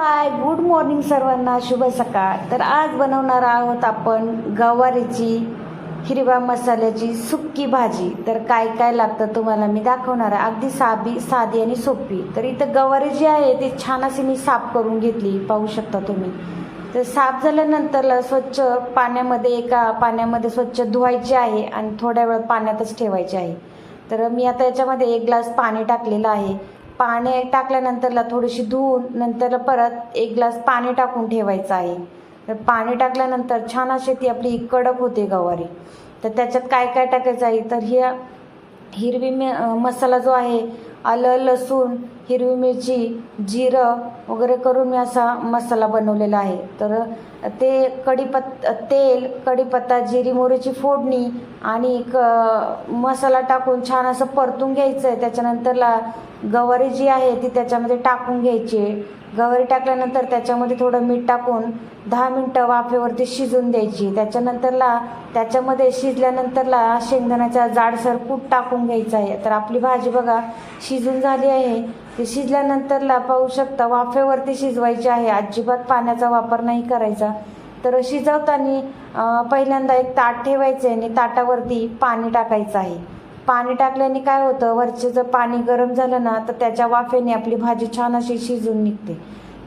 Hi good morning सर्वांना. शुभ सकाळ. तर आज बनवणार आहोत आपण गवारीची हिरव्या मसाल्याची सुक्की भाजी. तर काय काय लागतं तुम्हाला मी दाखवणार आहे. अगदी साधी साधी आणि सोपी. तर इथं गवारी जी आहे ती छान अशी मी साफ करून घेतली. पाहू शकता तुम्ही. तर साफ झाल्यानंतर स्वच्छ पाण्यामध्ये एका पाण्यामध्ये स्वच्छ धुवायची आहे आणि थोड्या वेळ पाण्यातच ठेवायची आहे. तर मी आता याच्यामध्ये एक ग्लास पाणी टाकलेलं आहे. पाणी टाकल्यानंतरला थोडीशी धुवून नंतर परत एक ग्लास पाणी टाकून ठेवायचं आहे. तर पाणी टाकल्यानंतर छान अशी ती आपली कडक होते गवारी. तर त्याच्यात काय काय टाकायचं आहे? तर ही हिरवी मसाला जो आहे आलं लसूण हिरवी मिरची जिरं वगैरे करून मी असा मसाला बनवलेला आहे. तर ते कढीपत तेल कढीपत्ता जिरी मोहरीची फोडणी आणि क मसाला टाकून छान असं परतून घ्यायचं आहे त्याच्यानंतरला गवारी जी आहे ती त्याच्यामध्ये टाकून घ्यायची. आहे गवारी टाकल्यानंतर त्याच्यामध्ये थोडं मीठ टाकून दहा मिनटं वाफेवरती शिजून द्यायची. त्याच्यानंतरला त्याच्यामध्ये शिजल्यानंतरला शेंगदाण्याचा जाडसर कूट टाकून घ्यायचा आहे. तर आपली भाजी बघा शिजून झाली आहे. ते शिजल्यानंतरला पाहू शकता. वाफेवरती शिजवायची आहे. अजिबात पाण्याचा वापर नाही करायचा. तर शिजवताना पहिल्यांदा एक ताट ठेवायचं आहे आणि ताटावरती पाणी टाकायचं आहे. पाणी टाकल्याने काय होतं? वरचे जर पाणी गरम झालं ना तर त्याच्या वाफेने आपली भाजी छान अशी शिजून निघते.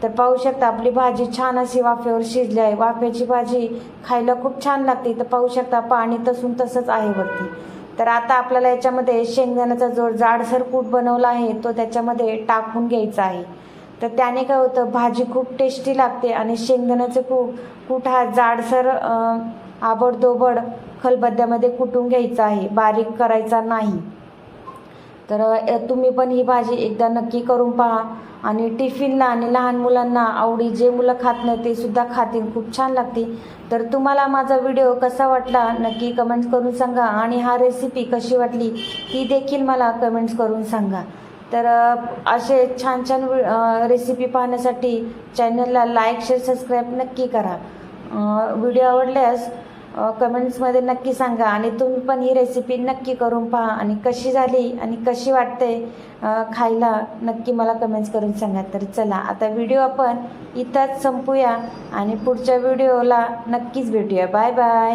तर पाहू शकता आपली भाजी छान अशी वाफेवर शिजली आहे. वाफेची भाजी खायला खूप छान लागते. तर पाहू शकता पाणी तसून तसंच आहे वरती. तर आता आपल्याला याच्यामध्ये शेंगदाण्याचा जो जाडसर कूट बनवला आहे तो त्याच्यामध्ये टाकून घ्यायचा आहे. तर त्याने काय होतं भाजी खूप टेस्टी लागते आणि शेंगदाण्याचं कूट कूट हा जाडसर आबडदोबड खलबद्द्यामध्ये कुटून घ्यायचा आहे. बारीक करायचा नाही. तर तुम्ही पण ही भाजी एकदा नक्की करून पहा. आणि टिफिनला आणि लहान मुलांना आवडी जे मुलं खात नाही ते सुद्धा खातील. खूप छान लागते तर तुम्हाला माझा व्हिडिओ कसा वाटला नक्की कमेंट्स करून सांगा. आणि हा रेसिपी कशी वाटली ती देखील मला कमेंट्स करून सांगा. तर असे छान छान रेसिपी पाहण्यासाठी चॅनलला लाईक शेअर सबस्क्राईब नक्की करा. व्हिडिओ आवडल्यास कमेंट्समध्ये नक्की सांगा आणि तुम्ही पण ही रेसिपी नक्की करून पहा आणि कशी झाली आणि कशी वाटते खायला नक्की मला कमेंट्स करून सांगा. तर चला आता व्हिडिओ आपण इथंच संपूया आणि पुढच्या व्हिडिओला नक्कीच भेटूया. Bye bye